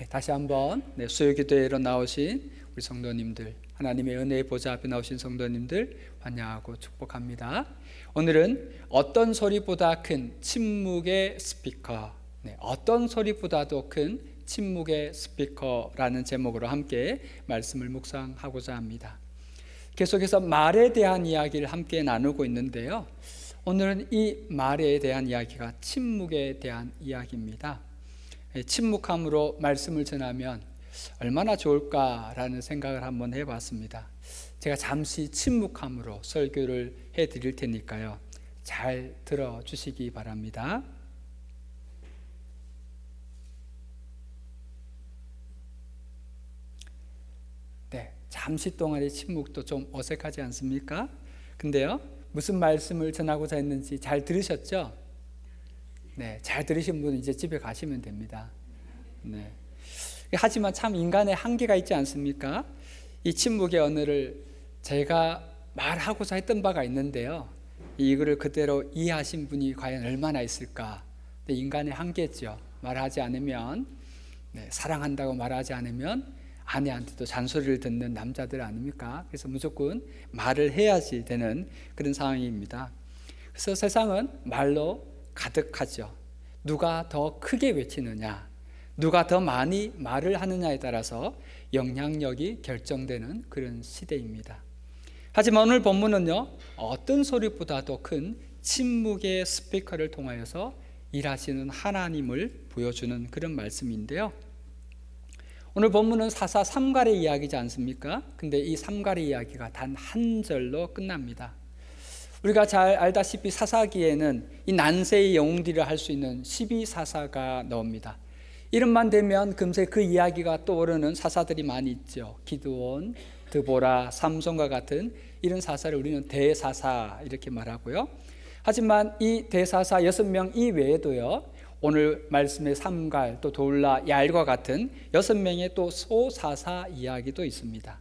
네, 다시 한번 네, 수요기도회로 나오신 우리 성도님들 하나님의 은혜의 보좌 앞에 나오신 성도님들 환영하고 축복합니다. 오늘은 어떤 소리보다 큰 침묵의 스피커, 네, 어떤 소리보다도 큰 침묵의 스피커라는 제목으로 함께 말씀을 묵상하고자 합니다. 계속해서 말에 대한 이야기를 함께 나누고 있는데요. 오늘은 이 말에 대한 이야기가 침묵에 대한 이야기입니다. 침묵함으로 말씀을 전하면 얼마나 좋을까라는 생각을 한번 해봤습니다. 제가 잠시 침묵함으로 설교를 해드릴 테니까요. 잘 들어주시기 바랍니다. 네, 잠시 동안의 침묵도 좀 어색하지 않습니까? 근데요, 무슨 말씀을 전하고자 했는지 잘 들으셨죠? 네, 잘 들으신 분은 이제 집에 가시면 됩니다. 네. 하지만 참 인간의 한계가 있지 않습니까? 이 침묵의 언어를 제가 말하고자 했던 바가 있는데요. 이거를 그대로 이해하신 분이 과연 얼마나 있을까? 인간의 한계죠. 말하지 않으면 네, 사랑한다고 말하지 않으면 아내한테도 잔소리를 듣는 남자들 아닙니까? 그래서 무조건 말을 해야지 되는 그런 상황입니다. 그래서 세상은 말로 가득하죠. 누가 더 크게 외치느냐, 누가 더 많이 말을 하느냐에 따라서 영향력이 결정되는 그런 시대입니다. 하지만 오늘 본문은요, 어떤 소리보다도 큰 침묵의 스피커를 통하여서 일하시는 하나님을 보여주는 그런 말씀인데요. 오늘 본문은 사사 삼갈의 이야기지 않습니까? 근데 이 삼갈의 이야기가 단 한 절로 끝납니다. 우리가 잘 알다시피 사사기에는 이 난세의 영웅들을 할수 있는 12사사가 나옵니다. 이름만 되면 금세 그 이야기가 떠오르는 사사들이 많이 있죠. 기드온, 드보라, 삼손과 같은 이런 사사를 우리는 대사사 이렇게 말하고요. 하지만 이 대사사 여섯 명 이외에도요. 오늘 말씀의 삼갈 또 돌라 얄과 같은 여섯 명의 또 소사사 이야기도 있습니다.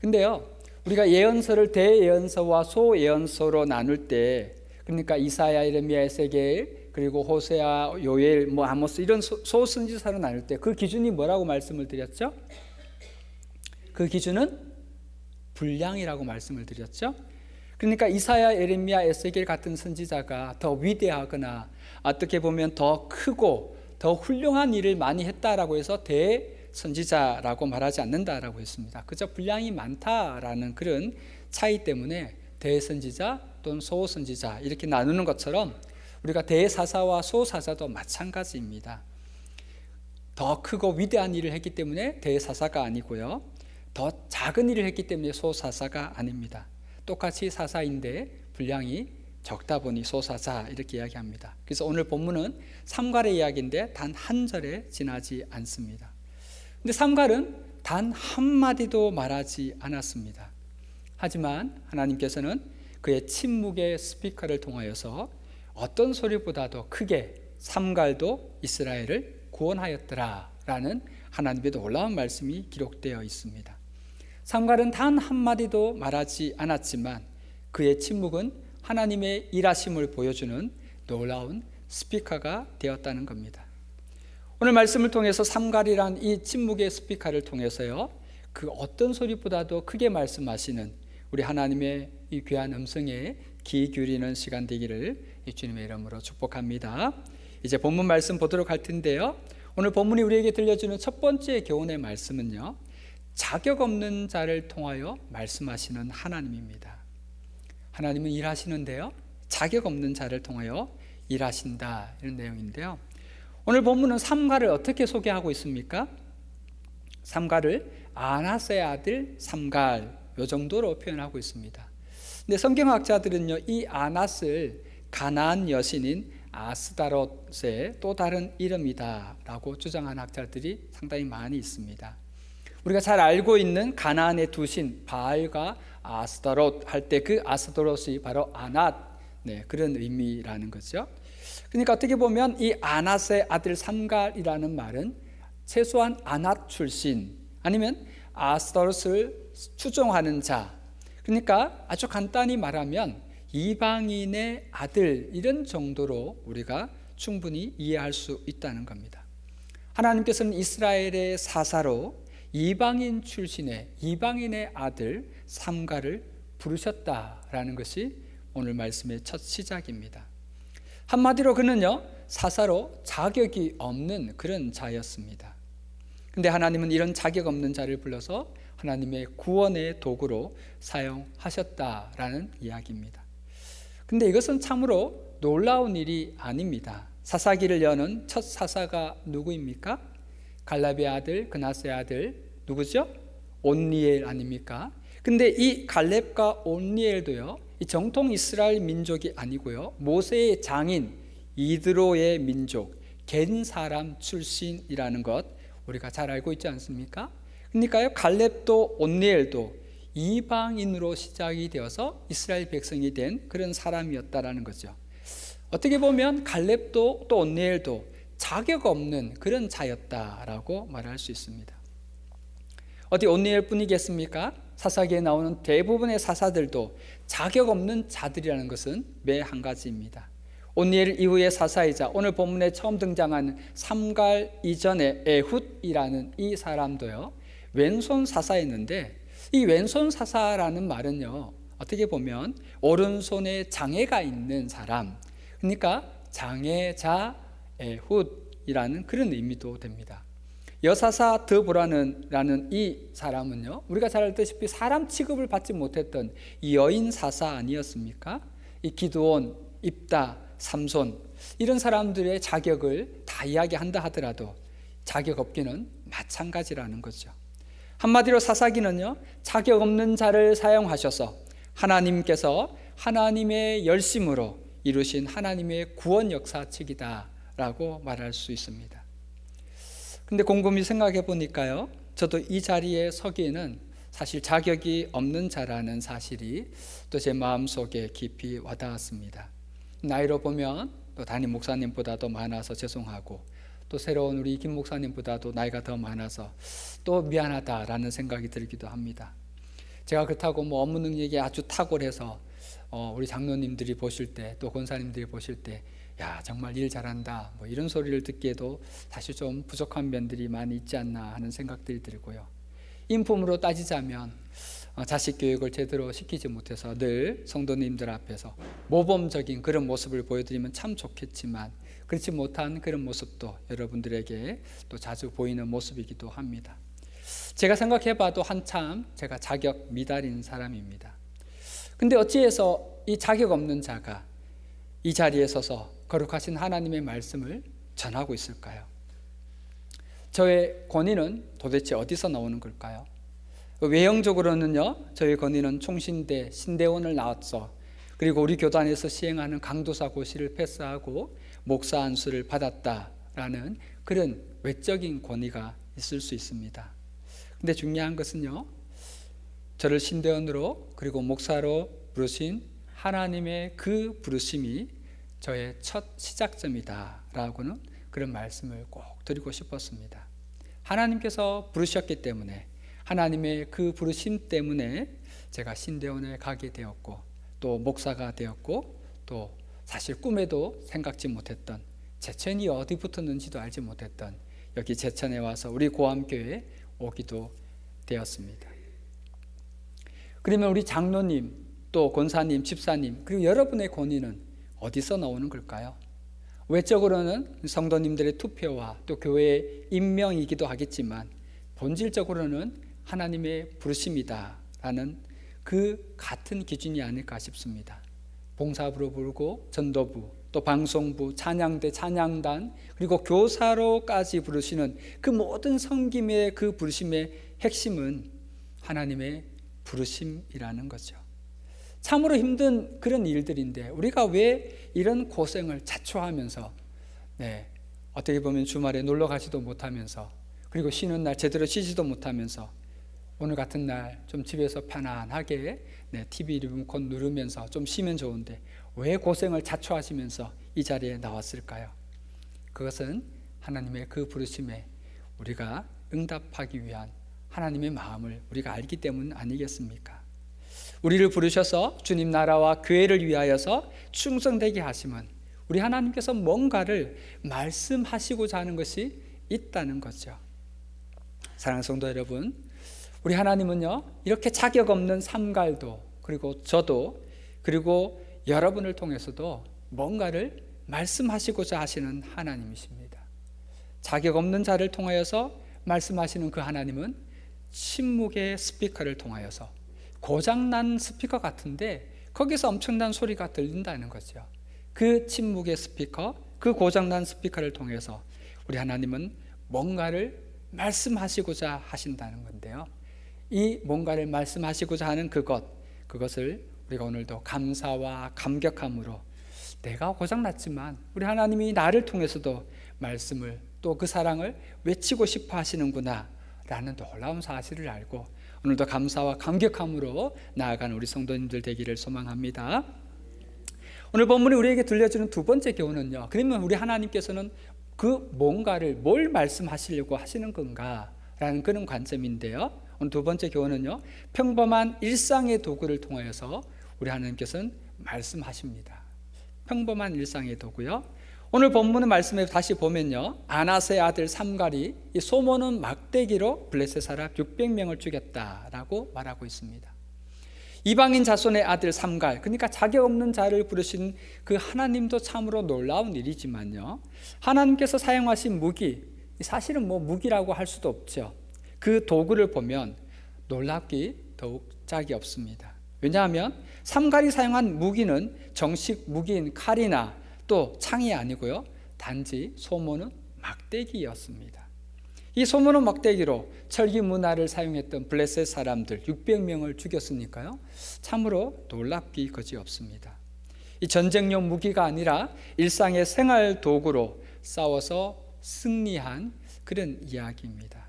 근데요. 우리가 예언서를 대예언서와 소예언서로 나눌 때 그러니까 이사야, 이레미야, 에세겔 그리고 호세아, 요엘, 뭐 아모스 이런 소, 선지서로 나눌 때 그 기준이 뭐라고 말씀을 드렸죠? 그 기준은 분량이라고 말씀을 드렸죠. 그러니까 이사야, 에레미야, 에세겔 같은 선지자가 더 위대하거나 어떻게 보면 더 크고 더 훌륭한 일을 많이 했다라고 해서 대 선지자라고 말하지 않는다라고 했습니다. 그저 분량이 많다라는 그런 차이 때문에 대선지자 또는 소선지자 이렇게 나누는 것처럼 우리가 대사사와 소사사도 마찬가지입니다. 더 크고 위대한 일을 했기 때문에 대사사가 아니고요. 더 작은 일을 했기 때문에 소사사가 아닙니다. 똑같이 사사인데 분량이 적다 보니 소사사 이렇게 이야기합니다. 그래서 오늘 본문은 삼갈의 이야기인데 단 한 절에 지나지 않습니다. 근데 삼갈은 단 한마디도 말하지 않았습니다. 하지만 하나님께서는 그의 침묵의 스피커를 통하여서 어떤 소리보다도 크게 삼갈도 이스라엘을 구원하였더라 라는 하나님의 놀라운 말씀이 기록되어 있습니다. 삼갈은 단 한마디도 말하지 않았지만 그의 침묵은 하나님의 일하심을 보여주는 놀라운 스피커가 되었다는 겁니다. 오늘 말씀을 통해서 삼갈이란 이 침묵의 스피커를 통해서요. 그 어떤 소리보다도 크게 말씀하시는 우리 하나님의 이 귀한 음성에 귀 기울이는 시간 되기를 주님의 이름으로 축복합니다. 이제 본문 말씀 보도록 할 텐데요. 오늘 본문이 우리에게 들려주는 첫 번째 교훈의 말씀은요. 자격 없는 자를 통하여 말씀하시는 하나님입니다. 하나님은 일하시는데요. 자격 없는 자를 통하여 일하신다 이런 내용인데요. 오늘 본문은 삼가를 어떻게 소개하고 있습니까? 삼가를 아나스의 아들 삼갈 요 정도로 표현하고 있습니다. 근데 성경학자들은요 이 아나스를 가나안 여신인 아스다롯의 또 다른 이름이다라고 주장하는 학자들이 상당히 많이 있습니다. 우리가 잘 알고 있는 가나안의 두 신 바알과 아스다롯 할 때 그 아스다롯이 바로 아낫 네, 그런 의미라는 거죠. 그러니까 어떻게 보면 이 아낫의 아들 삼갈이라는 말은 최소한 아낫 출신 아니면 아스다롯을 추종하는 자 그러니까 아주 간단히 말하면 이방인의 아들 이런 정도로 우리가 충분히 이해할 수 있다는 겁니다. 하나님께서는 이스라엘의 사사로 이방인 출신의 이방인의 아들 삼가를 부르셨다라는 것이 오늘 말씀의 첫 시작입니다. 한마디로 그는요 사사로 자격이 없는 그런 자였습니다. 근데 하나님은 이런 자격 없는 자를 불러서 하나님의 구원의 도구로 사용하셨다라는 이야기입니다. 근데 이것은 참으로 놀라운 일이 아닙니다. 사사기를 여는 첫 사사가 누구입니까? 갈라비 아들, 그나스의 아들 누구죠? 온니엘 아닙니까? 근데 이 갈렙과 온니엘도요. 이 정통 이스라엘 민족이 아니고요. 모세의 장인 이드로의 민족 겐 사람 출신이라는 것 우리가 잘 알고 있지 않습니까? 그러니까요. 갈렙도 온니엘도 이방인으로 시작이 되어서 이스라엘 백성이 된 그런 사람이었다라는 거죠. 어떻게 보면 갈렙도 또 온니엘도 자격 없는 그런 자였다라고 말할 수 있습니다. 어디 온니엘 뿐이겠습니까? 사사기에 나오는 대부분의 사사들도 자격 없는 자들이라는 것은 매 한 가지입니다. 온니엘 이후의 사사이자 오늘 본문에 처음 등장한 삼갈 이전의 에훗이라는 이 사람도요. 왼손 사사였는데 이 왼손 사사라는 말은요. 어떻게 보면 오른손에 장애가 있는 사람 그러니까 장애자 에훗이라는 그런 의미도 됩니다. 여사사 드보라는 라는 이 사람은요. 우리가 잘 알다시피 사람 취급을 받지 못했던 이 여인 사사 아니었습니까? 이 기드온, 입다, 삼손 이런 사람들의 자격을 다 이야기한다 하더라도 자격 없기는 마찬가지라는 거죠. 한마디로 사사기는요. 자격 없는 자를 사용하셔서 하나님께서 하나님의 열심으로 이루신 하나님의 구원 역사책이다라고 말할 수 있습니다. 근데 곰곰이 생각해 보니까요. 저도 이 자리에 서기에는 사실 자격이 없는 자라는 사실이 또 제 마음속에 깊이 와닿았습니다. 나이로 보면 또 담임 목사님보다도 많아서 죄송하고 또 새로운 우리 김 목사님보다도 나이가 더 많아서 또 미안하다라는 생각이 들기도 합니다. 제가 그렇다고 뭐 업무 능력이 아주 탁월해서 어, 우리 장로님들이 보실 때 또 권사님들이 보실 때 야, 정말 일 잘한다. 뭐 이런 소리를 듣기에도 사실 좀 부족한 면들이 많이 있지 않나 하는 생각들이 들고요. 인품으로 따지자면 어, 자식 교육을 제대로 시키지 못해서 늘 성도님들 앞에서 모범적인 그런 모습을 보여드리면 참 좋겠지만 그렇지 못한 그런 모습도 여러분들에게 또 자주 보이는 모습이기도 합니다. 제가 생각해 봐도 한참 제가 자격 미달인 사람입니다. 근데 어찌해서 이 자격 없는 자가 이 자리에 서서 거룩하신 하나님의 말씀을 전하고 있을까요? 저의 권위는 도대체 어디서 나오는 걸까요? 외형적으로는요, 저희 권위는 총신대, 신대원을 나왔어. 그리고 우리 교단에서 시행하는 강도사 고시를 패스하고 목사 안수를 받았다라는 그런 외적인 권위가 있을 수 있습니다. 근데 중요한 것은요, 저를 신대원으로 그리고 목사로 부르신 하나님의 그 부르심이 저의 첫 시작점이다라고는 그런 말씀을 꼭 드리고 싶었습니다. 하나님께서 부르셨기 때문에 하나님의 그 부르심 때문에 제가 신대원에 가게 되었고 또 목사가 되었고 또 사실 꿈에도 생각지 못했던 제천이 어디 붙었는지도 알지 못했던 여기 제천에 와서 우리 고암교회에 오기도 되었습니다. 그러면 우리 장로님 또 권사님 집사님 그리고 여러분의 권위는 어디서 나오는 걸까요? 외적으로는 성도님들의 투표와 또 교회의 임명이기도 하겠지만 본질적으로는 하나님의 부르심이다라는 그 같은 기준이 아닐까 싶습니다. 봉사부로 부르고 전도부 또 방송부 찬양대 찬양단 그리고 교사로까지 부르시는 그 모든 성김의 그 부르심의 핵심은 하나님의 부르심이라는 거죠. 참으로 힘든 그런 일들인데 우리가 왜 이런 고생을 자초하면서 네, 어떻게 보면 주말에 놀러 가지도 못하면서 그리고 쉬는 날 제대로 쉬지도 못하면서 오늘 같은 날 좀 집에서 편안하게 네, TV 리모컨 누르면서 좀 쉬면 좋은데 왜 고생을 자초하시면서 이 자리에 나왔을까요? 그것은 하나님의 그 부르심에 우리가 응답하기 위한 하나님의 마음을 우리가 알기 때문 아니겠습니까? 우리를 부르셔서 주님 나라와 교회를 위하여서 충성되게 하심은 우리 하나님께서 뭔가를 말씀하시고자 하는 것이 있다는 거죠. 사랑하는 성도 여러분, 우리 하나님은요 이렇게 자격 없는 삼갈도 그리고 저도 그리고 여러분을 통해서도 뭔가를 말씀하시고자 하시는 하나님이십니다. 자격 없는 자를 통하여서 말씀하시는 그 하나님은 침묵의 스피커를 통하여서 고장난 스피커 같은데 거기서 엄청난 소리가 들린다는 거죠. 그 침묵의 스피커, 그 고장난 스피커를 통해서 우리 하나님은 뭔가를 말씀하시고자 하신다는 건데요. 이 뭔가를 말씀하시고자 하는 그것, 그것을 우리가 오늘도 감사와 감격함으로 내가 고장났지만 우리 하나님이 나를 통해서도 말씀을 또 그 사랑을 외치고 싶어 하시는구나 라는 놀라운 사실을 알고 오늘도 감사와 감격함으로 나아가는 우리 성도님들 되기를 소망합니다. 오늘 본문이 우리에게 들려주는 두 번째 교훈은요. 그러면 우리 하나님께서는 그 뭔가를 뭘 말씀하시려고 하시는 건가라는 그런 관점인데요. 오늘 두 번째 교훈은요. 평범한 일상의 도구를 통하여서 우리 하나님께서는 말씀하십니다. 평범한 일상의 도구요. 오늘 본문의 말씀에 다시 보면요. 아나스의 아들 삼갈이 이 소모는 막대기로 블레셋 사람 600명을 죽였다라고 말하고 있습니다. 이방인 자손의 아들 삼갈, 그러니까 자격 없는 자를 부르신 그 하나님도 참으로 놀라운 일이지만요. 하나님께서 사용하신 무기, 사실은 뭐 무기라고 할 수도 없죠. 그 도구를 보면 놀랍기 더욱 짝이 없습니다. 왜냐하면 삼갈이 사용한 무기는 정식 무기인 칼이나 또 창이 아니고요. 단지 소모는 막대기였습니다. 이 소모는 막대기로 철기 문화를 사용했던 블레셋 사람들 600명을 죽였으니까요. 참으로 놀랍기 거지 없습니다. 이 전쟁용 무기가 아니라 일상의 생활 도구로 싸워서 승리한 그런 이야기입니다.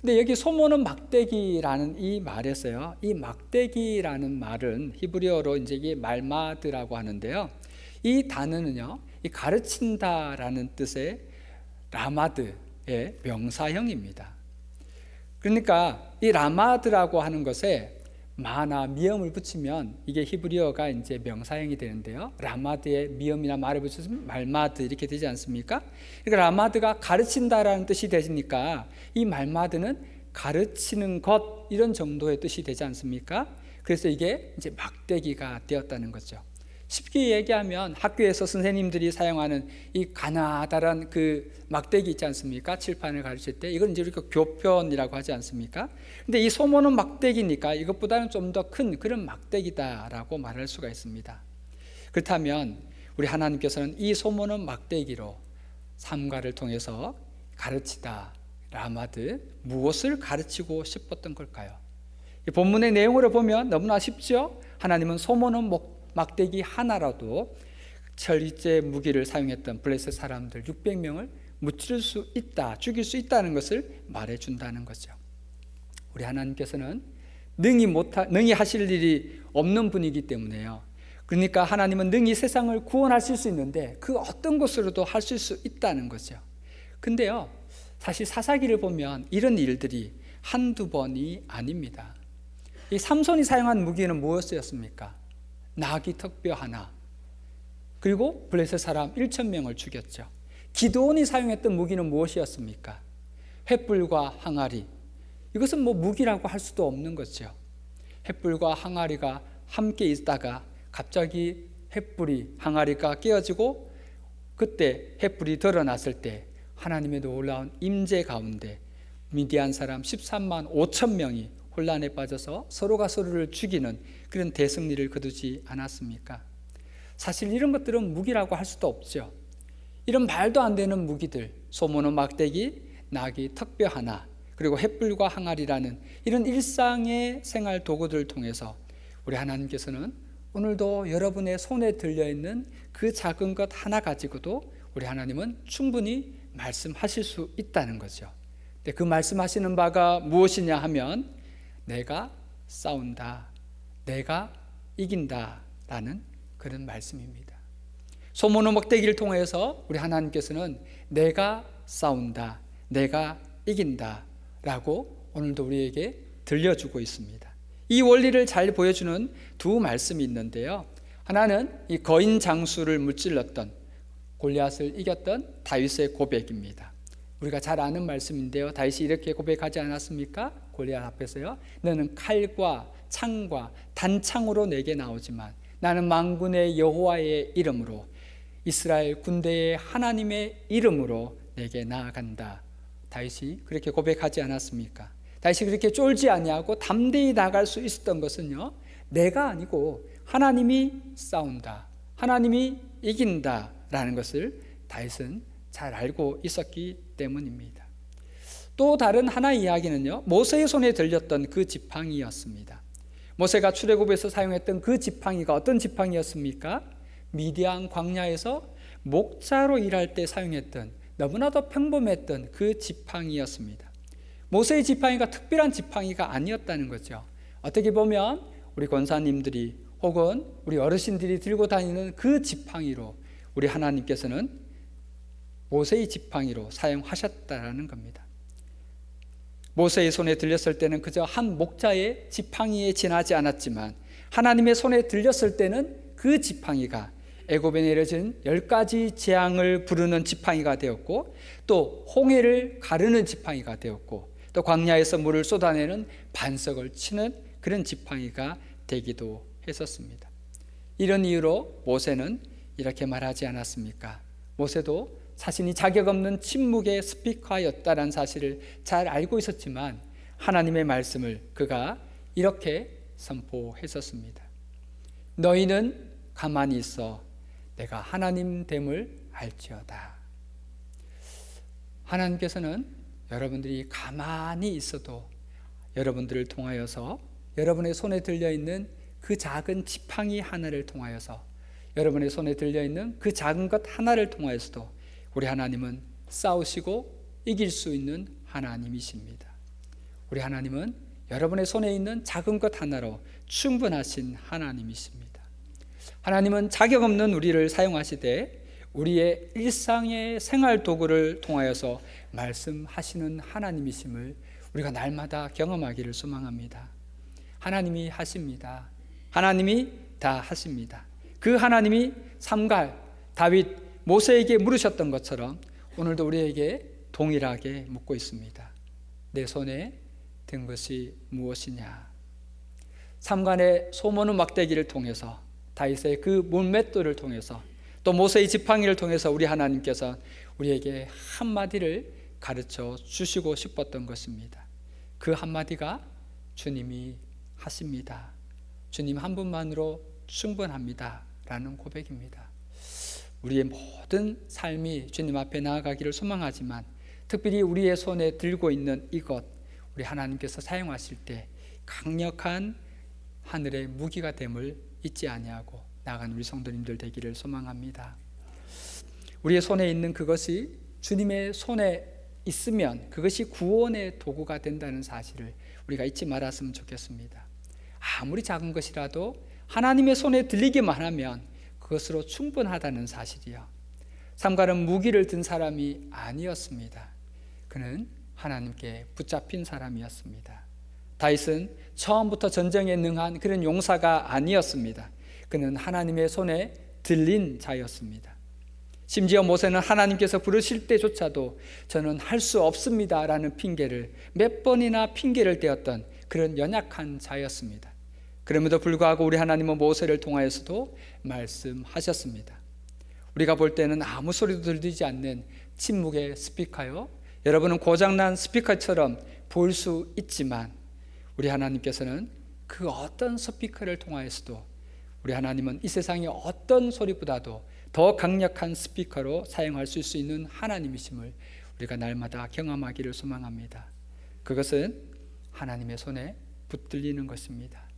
근데 여기 소모는 막대기라는 이 말에서요. 이 막대기라는 말은 히브리어로 이제 말마드라고 하는데요. 이 단어는요. 이 가르친다라는 뜻의 라마드의 명사형입니다. 그러니까 이 라마드라고 하는 것에 마나 미음을 붙이면 이게 히브리어가 이제 명사형이 되는데요. 라마드에 미음이나 말을 붙여서 말마드 이렇게 되지 않습니까? 그러니까 라마드가 가르친다라는 뜻이 되니까 이 말마드는 가르치는 것 이런 정도의 뜻이 되지 않습니까? 그래서 이게 이제 막대기가 되었다는 거죠. 쉽게 얘기하면 학교에서 선생님들이 사용하는 이 가나다란 그 막대기 있지 않습니까? 칠판을 가르칠 때 이건 이제 우리가 교편이라고 하지 않습니까? 근데 이 소모는 막대기니까 이것보다는 좀 더 큰 그런 막대기다라고 말할 수가 있습니다. 그렇다면 우리 하나님께서는 이 소모는 막대기로 삼가를 통해서 가르치다 라마드 무엇을 가르치고 싶었던 걸까요? 본문의 내용으로 보면 너무나 쉽죠. 하나님은 소모는 목 막대기 하나라도 철제 무기를 사용했던 블레셋 사람들 600명을 무찌를 수 있다, 죽일 수 있다는 것을 말해 준다는 거죠. 우리 하나님께서는 능히 못하, 능히 하실 일이 없는 분이기 때문에요. 그러니까 하나님은 능히 세상을 구원하실 수 있는데 그 어떤 것으로도 하실 수 있다는 거죠. 근데요, 사실 사사기를 보면 이런 일들이 한두 번이 아닙니다. 이 삼손이 사용한 무기는 무엇이었습니까? 나귀 턱뼈 하나 그리고 블레셋 사람 1천 명을 죽였죠. 기도원이 사용했던 무기는 무엇이었습니까? 횃불과 항아리. 이것은 뭐 무기라고 할 수도 없는 거죠. 횃불과 항아리가 함께 있다가 갑자기 횃불이 항아리가 깨어지고 그때 횃불이 드러났을 때 하나님의 놀라운 임재 가운데 미디안 사람 13만 5천 명이 혼란에 빠져서 서로가 서로를 죽이는 그런 대승리를 거두지 않았습니까? 사실 이런 것들은 무기라고 할 수도 없죠. 이런 말도 안 되는 무기들, 소모는 막대기, 나귀 턱뼈 하나, 그리고 햇불과 항아리라는 이런 일상의 생활 도구들을 통해서 우리 하나님께서는 오늘도 여러분의 손에 들려 있는 그 작은 것 하나 가지고도 우리 하나님은 충분히 말씀하실 수 있다는 거죠. 그 말씀하시는 바가 무엇이냐 하면 내가 싸운다. 내가 이긴다라는 그런 말씀입니다. 소모노 먹대기를 통해서 우리 하나님께서는 내가 싸운다. 내가 이긴다 라고 오늘도 우리에게 들려주고 있습니다. 이 원리를 잘 보여주는 두 말씀이 있는데요. 하나는 이 거인 장수를 무찔렀던 골리앗을 이겼던 다윗의 고백입니다. 우리가 잘 아는 말씀인데요. 다윗이 이렇게 고백하지 않았습니까? 골리앗 앞에서요. 너는 칼과 창과 단창으로 내게 나오지만 나는 만군의 여호와의 이름으로 이스라엘 군대의 하나님의 이름으로 내게 나아간다. 다윗이 그렇게 고백하지 않았습니까? 다윗이 그렇게 쫄지 아니하고 담대히 나갈 수 있었던 것은요. 내가 아니고 하나님이 싸운다. 하나님이 이긴다라는 것을 다윗은 잘 알고 있었기 때문입니다. 또 다른 하나 이야기는요. 모세의 손에 들렸던 그 지팡이였습니다. 모세가 출애굽에서 사용했던 그 지팡이가 어떤 지팡이였습니까? 미디안 광야에서 목자로 일할 때 사용했던 너무나도 평범했던 그 지팡이였습니다. 모세의 지팡이가 특별한 지팡이가 아니었다는 거죠. 어떻게 보면 우리 권사님들이 혹은 우리 어르신들이 들고 다니는 그 지팡이로 우리 하나님께서는 모세의 지팡이로 사용하셨다라는 겁니다. 모세의 손에 들렸을 때는 그저 한 목자의 지팡이에 지나지 않았지만 하나님의 손에 들렸을 때는 그 지팡이가 애굽에 내려진 열 가지 재앙을 부르는 지팡이가 되었고 또 홍해를 가르는 지팡이가 되었고 또 광야에서 물을 쏟아내는 반석을 치는 그런 지팡이가 되기도 했었습니다. 이런 이유로 모세는 이렇게 말하지 않았습니까? 모세도 자신이 자격 없는 침묵의 스피커였다는 사실을 잘 알고 있었지만 하나님의 말씀을 그가 이렇게 선포했었습니다. 너희는 가만히 있어 내가 하나님 됨을 알지어다. 하나님께서는 여러분들이 가만히 있어도 여러분들을 통하여서 여러분의 손에 들려 있는 그 작은 지팡이 하나를 통하여서 여러분의 손에 들려 있는 그 작은 것 하나를 통하여서도 우리 하나님은 싸우시고 이길 수 있는 하나님이십니다. 우리 하나님은 여러분의 손에 있는 작은 것 하나로 충분하신 하나님이십니다. 하나님은 자격 없는 우리를 사용하시되 우리의 일상의 생활 도구를 통하여서 말씀하시는 하나님이심을 우리가 날마다 경험하기를 소망합니다. 하나님이 하십니다. 하나님이 다 하십니다. 그 하나님이 삼갈 다윗 모세에게 물으셨던 것처럼 오늘도 우리에게 동일하게 묻고 있습니다. 내 손에 든 것이 무엇이냐? 삼간의 소모는 막대기를 통해서 다윗의 그 문맷돌을 통해서 또 모세의 지팡이를 통해서 우리 하나님께서 우리에게 한마디를 가르쳐 주시고 싶었던 것입니다. 그 한마디가 주님이 하십니다. 주님 한 분만으로 충분합니다. 라는 고백입니다. 우리의 모든 삶이 주님 앞에 나아가기를 소망하지만 특별히 우리의 손에 들고 있는 이것 우리 하나님께서 사용하실 때 강력한 하늘의 무기가 됨을 잊지 아니하고 나아가는 우리 성도님들 되기를 소망합니다. 우리의 손에 있는 그것이 주님의 손에 있으면 그것이 구원의 도구가 된다는 사실을 우리가 잊지 말았으면 좋겠습니다. 아무리 작은 것이라도 하나님의 손에 들리기만 하면 그것으로 충분하다는 사실이요. 삼가는 무기를 든 사람이 아니었습니다. 그는 하나님께 붙잡힌 사람이었습니다. 다윗은 처음부터 전쟁에 능한 그런 용사가 아니었습니다. 그는 하나님의 손에 들린 자였습니다. 심지어 모세는 하나님께서 부르실 때조차도 저는 할 수 없습니다라는 핑계를 몇 번이나 핑계를 대었던 그런 연약한 자였습니다. 그럼에도 불구하고 우리 하나님은 모세를 통하여서도 말씀하셨습니다. 우리가 볼 때는 아무 소리도 들리지 않는 침묵의 스피커요. 여러분은 고장난 스피커처럼 보일 수 있지만 우리 하나님께서는 그 어떤 스피커를 통하여서도 우리 하나님은 이 세상의 어떤 소리보다도 더 강력한 스피커로 사용할 수 있는 하나님이심을 우리가 날마다 경험하기를 소망합니다. 그것은 하나님의 손에 붙들리는 것입니다.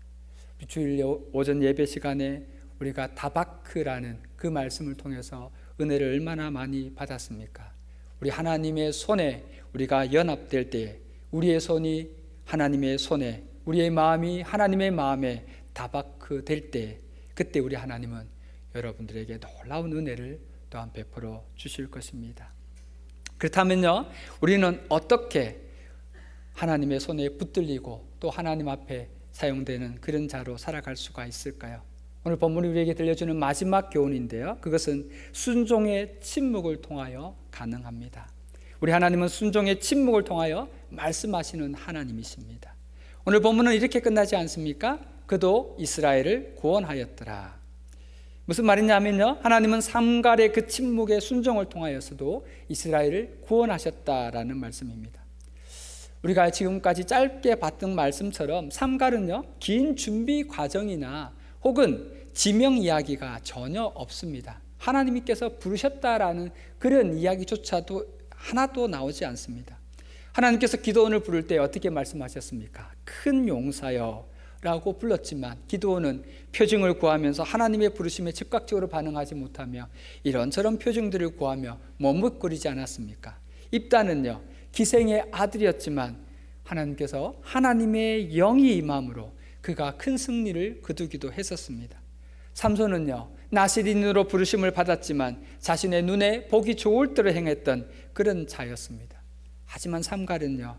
주일 오전 예배 시간에 우리가 다바크라는 그 말씀을 통해서 은혜를 얼마나 많이 받았습니까? 우리 하나님의 손에 우리가 연합될 때 우리의 손이 하나님의 손에 우리의 마음이 하나님의 마음에 다바크 될 때 그때 우리 하나님은 여러분들에게 놀라운 은혜를 또한 베풀어 주실 것입니다. 그렇다면요, 우리는 어떻게 하나님의 손에 붙들리고 또 하나님 앞에 사용되는 그런 자로 살아갈 수가 있을까요? 오늘 본문이 우리에게 들려주는 마지막 교훈인데요. 그것은 순종의 침묵을 통하여 가능합니다. 우리 하나님은 순종의 침묵을 통하여 말씀하시는 하나님이십니다. 오늘 본문은 이렇게 끝나지 않습니까? 그도 이스라엘을 구원하였더라. 무슨 말이냐면요. 하나님은 삼갈의 그 침묵의 순종을 통하여서도 이스라엘을 구원하셨다라는 말씀입니다. 우리가 지금까지 짧게 봤던 말씀처럼 삼갈은요. 긴 준비 과정이나 혹은 지명 이야기가 전혀 없습니다. 하나님께서 부르셨다라는 그런 이야기조차도 하나도 나오지 않습니다. 하나님께서 기도원을 부를 때 어떻게 말씀하셨습니까? 큰 용사여 라고 불렀지만 기도원은 표징을 구하면서 하나님의 부르심에 즉각적으로 반응하지 못하며 이런저런 표징들을 구하며 머뭇거리지 않았습니까? 입다는요 기생의 아들이었지만 하나님께서 하나님의 영이 임함으로 그가 큰 승리를 거두기도 했었습니다. 삼손은요 나시린으로 부르심을 받았지만 자신의 눈에 보기 좋을 대로 행했던 그런 자였습니다. 하지만 삼갈은요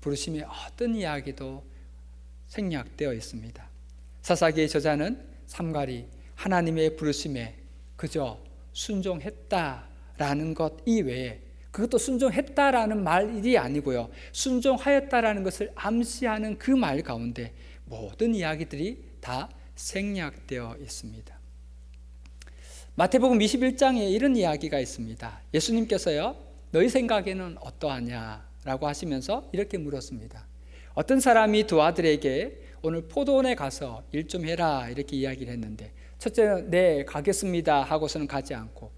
부르심의 어떤 이야기도 생략되어 있습니다. 사사기의 저자는 삼갈이 하나님의 부르심에 그저 순종했다라는 것 이외에 그것도 순종했다라는 말이 아니고요. 순종하였다라는 것을 암시하는 그 말 가운데 모든 이야기들이 다 생략되어 있습니다. 마태복음 21장에 이런 이야기가 있습니다. 예수님께서요, 너희 생각에는 어떠하냐라고 하시면서 이렇게 물었습니다. 어떤 사람이 두 아들에게 오늘 포도원에 가서 일 좀 해라 이렇게 이야기를 했는데 첫째는 네 가겠습니다 하고서는 가지 않고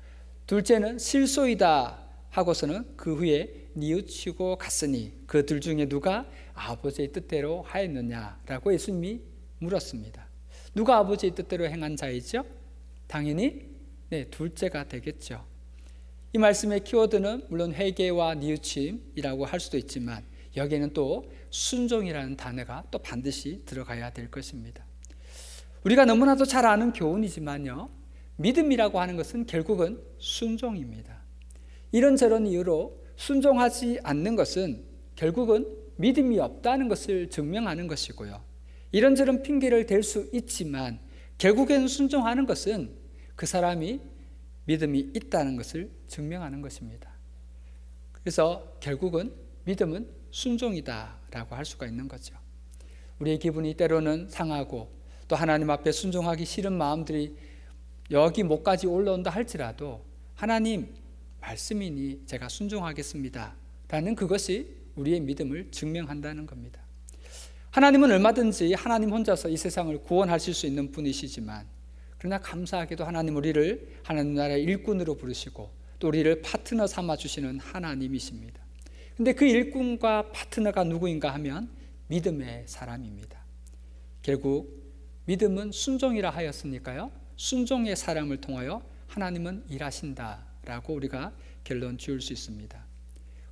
둘째는 실소이다 하고서는 그 후에 뉘우치고 갔으니 그둘 중에 누가 아버지의 뜻대로 하였느냐라고 예수님이 물었습니다. 누가 아버지의 뜻대로 행한 자이죠? 당연히 네, 둘째가 되겠죠. 이 말씀의 키워드는 물론 회개와 뉘우침이라고 할 수도 있지만 여기에는 또 순종이라는 단어가 또 반드시 들어가야 될 것입니다. 우리가 너무나도 잘 아는 교훈이지만요. 믿음이라고 하는 것은 결국은 순종입니다. 이런저런 이유로 순종하지 않는 것은 결국은 믿음이 없다는 것을 증명하는 것이고요. 이런저런 핑계를 댈 수 있지만 결국에는 순종하는 것은 그 사람이 믿음이 있다는 것을 증명하는 것입니다. 그래서 결국은 믿음은 순종이다라고 할 수가 있는 거죠. 우리의 기분이 때로는 상하고 또 하나님 앞에 순종하기 싫은 마음들이 여기 목까지 올라온다 할지라도 하나님 말씀이니 제가 순종하겠습니다. 라는 그것이 우리의 믿음을 증명한다는 겁니다. 하나님은 얼마든지 하나님 혼자서 이 세상을 구원하실 수 있는 분이시지만 그러나 감사하게도 하나님 우리를 하나님 나라의 일꾼으로 부르시고 또 우리를 파트너 삼아 주시는 하나님이십니다. 근데 그 일꾼과 파트너가 누구인가 하면 믿음의 사람입니다. 결국 믿음은 순종이라 하였으니까요. 순종의 사람을 통하여 하나님은 일하신다 라고 우리가 결론 지을 수 있습니다.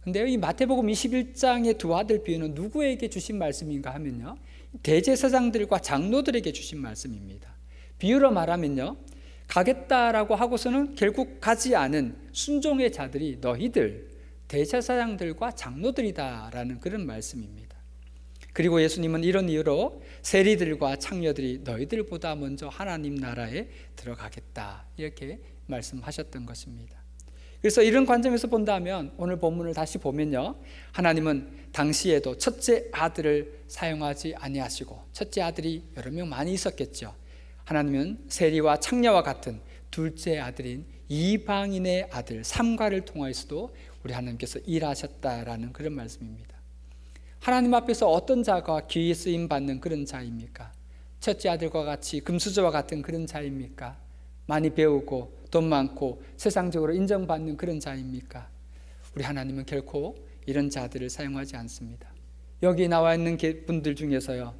근데 이 마태복음 21장의 두 아들 비유는 누구에게 주신 말씀인가 하면요. 대제사장들과 장로들에게 주신 말씀입니다. 비유로 말하면요. 가겠다라고 하고서는 결국 가지 않은 순종의 자들이 너희들 대제사장들과 장로들이다라는 그런 말씀입니다. 그리고 예수님은 이런 이유로 세리들과 창녀들이 너희들보다 먼저 하나님 나라에 들어가겠다 이렇게 말씀하셨던 것입니다. 그래서 이런 관점에서 본다면 오늘 본문을 다시 보면요. 하나님은 당시에도 첫째 아들을 사용하지 아니하시고 첫째 아들이 여러 명 많이 있었겠죠. 하나님은 세리와 창녀와 같은 둘째 아들인 이방인의 아들 삼가를 통하여서도 우리 하나님께서 일하셨다라는 그런 말씀입니다. 하나님 앞에서 어떤 자가 귀히 쓰임 받는 그런 자입니까? 첫째 아들과 같이 금수저와 같은 그런 자입니까? 많이 배우고 돈 많고 세상적으로 인정받는 그런 자입니까? 우리 하나님은 결코 이런 자들을 사용하지 않습니다. 여기 나와 있는 분들 중에서요.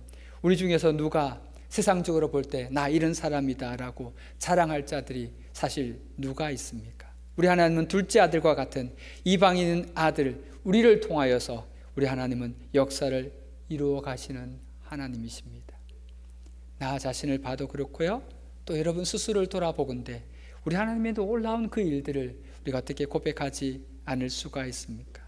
우리 중에서 누가 세상적으로 볼 때 나 이런 사람이다라고 자랑할 자들이 사실 누가 있습니까? 우리 하나님은 둘째 아들과 같은 이방인 아들 우리를 통하여서 우리 하나님은 역사를 이루어 가시는 하나님이십니다. 나 자신을 봐도 그렇고요. 또 여러분 스스로를 돌아보건대 우리 하나님의 놀라운 그 일들을 우리가 어떻게 고백하지 않을 수가 있습니까?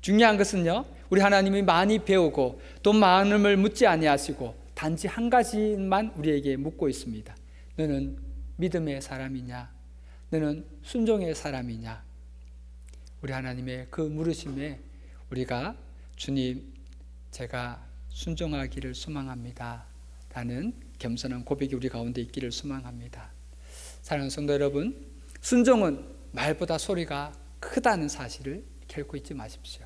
중요한 것은요. 우리 하나님이 많이 배우고 돈 많음을 묻지 아니하시고 단지 한 가지만 우리에게 묻고 있습니다. 너는 믿음의 사람이냐? 너는 순종의 사람이냐? 우리 하나님의 그 물으심에 우리가 주님 제가 순종하기를 소망합니다. 라는 겸손한 고백이 우리 가운데 있기를 소망합니다. 사랑하는 성도 여러분, 순종은 말보다 소리가 크다는 사실을 결코 잊지 마십시오.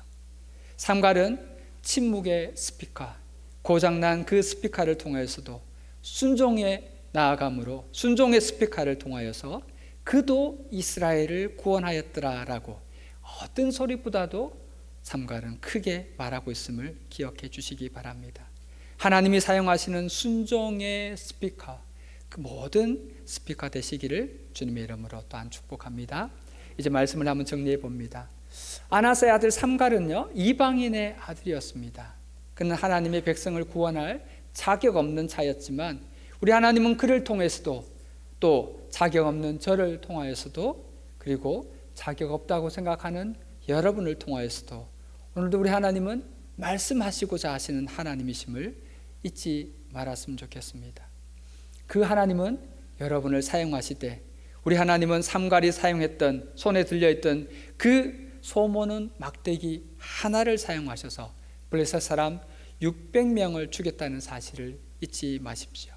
삼갈은 침묵의 스피커, 고장난 그 스피커를 통하여서도 순종에 나아감으로 순종의 스피커를 통하여서 그도 이스라엘을 구원하였더라라고 어떤 소리보다도 삼갈은 크게 말하고 있음을 기억해 주시기 바랍니다. 하나님이 사용하시는 순종의 스피커, 그 모든 스피커 되시기를 주님의 이름으로 또한 축복합니다. 이제 말씀을 한번 정리해 봅니다. 아나스의 아들 삼갈은요 이방인의 아들이었습니다. 그는 하나님의 백성을 구원할 자격 없는 자였지만 우리 하나님은 그를 통해서도 또 자격 없는 저를 통하여서도 그리고 자격 없다고 생각하는 여러분을 통하여서도 오늘도 우리 하나님은 말씀하시고자 하시는 하나님이심을 잊지 말았으면 좋겠습니다. 그 하나님은 여러분을 사용하시되 우리 하나님은 삼갈이 사용했던 손에 들려있던 그 소모는 막대기 하나를 사용하셔서 블레셋 사람 600명을 죽였다는 사실을 잊지 마십시오.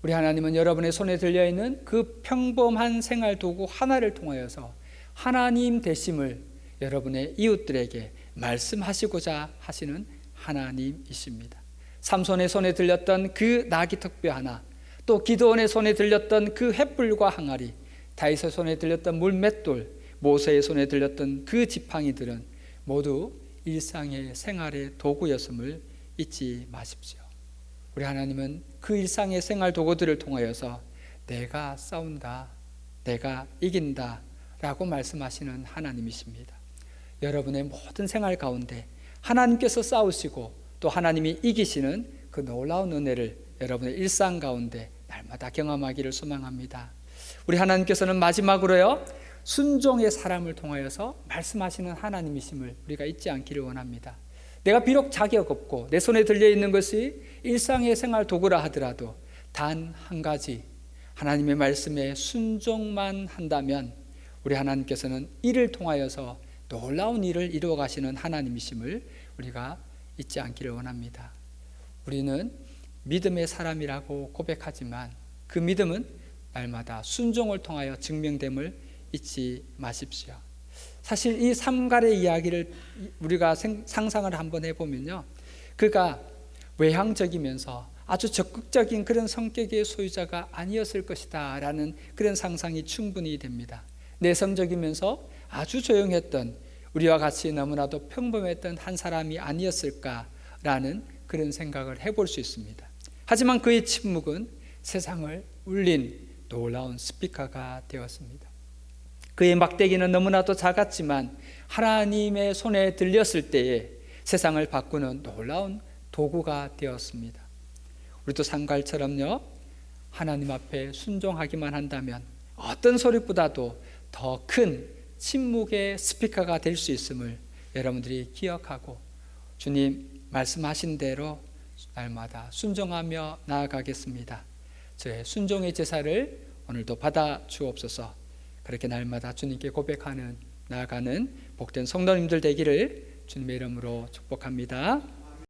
우리 하나님은 여러분의 손에 들려 있는 그 평범한 생활 도구 하나를 통하여서 하나님 되심을 여러분의 이웃들에게 말씀하시고자 하시는 하나님이십니다. 삼손의 손에 들렸던 그 나귀 턱뼈 하나, 또 기도원의 손에 들렸던 그 횃불과 항아리, 다윗의 손에 들렸던 물맷돌, 모세의 손에 들렸던 그 지팡이들은 모두 일상의 생활의 도구였음을 잊지 마십시오. 우리 하나님은 그 일상의 생활 도구들을 통하여서 내가 싸운다, 내가 이긴다 라고 말씀하시는 하나님이십니다. 여러분의 모든 생활 가운데 하나님께서 싸우시고 또 하나님이 이기시는 그 놀라운 은혜를 여러분의 일상 가운데 날마다 경험하기를 소망합니다. 우리 하나님께서는 마지막으로요 순종의 사람을 통하여서 말씀하시는 하나님이심을 우리가 잊지 않기를 원합니다. 내가 비록 자격 없고 내 손에 들려 있는 것이 일상의 생활 도구라 하더라도 단 한 가지 하나님의 말씀에 순종만 한다면 우리 하나님께서는 이를 통하여서 놀라운 일을 이루어 가시는 하나님이심을 우리가 잊지 않기를 원합니다. 우리는 믿음의 사람이라고 고백하지만 그 믿음은 날마다 순종을 통하여 증명됨을 잊지 마십시오. 사실 이 삼갈의 이야기를 우리가 상상을 한번 해보면요. 그가 외향적이면서 아주 적극적인 그런 성격의 소유자가 아니었을 것이다 라는 그런 상상이 충분히 됩니다. 내성적이면서 아주 조용했던 우리와 같이 너무나도 평범했던 한 사람이 아니었을까라는 그런 생각을 해볼 수 있습니다. 하지만 그의 침묵은 세상을 울린 놀라운 스피커가 되었습니다. 그의 막대기는 너무나도 작았지만 하나님의 손에 들렸을 때에 세상을 바꾸는 놀라운 도구가 되었습니다. 우리도 상갈처럼요 하나님 앞에 순종하기만 한다면 어떤 소리보다도 더 큰 침묵의 스피커가 될 수 있음을 여러분들이 기억하고 주님 말씀하신 대로 날마다 순종하며 나아가겠습니다. 저의 순종의 제사를 오늘도 받아 주옵소서. 그렇게 날마다 주님께 고백하는 나아가는 복된 성도님들 되기를 주님의 이름으로 축복합니다.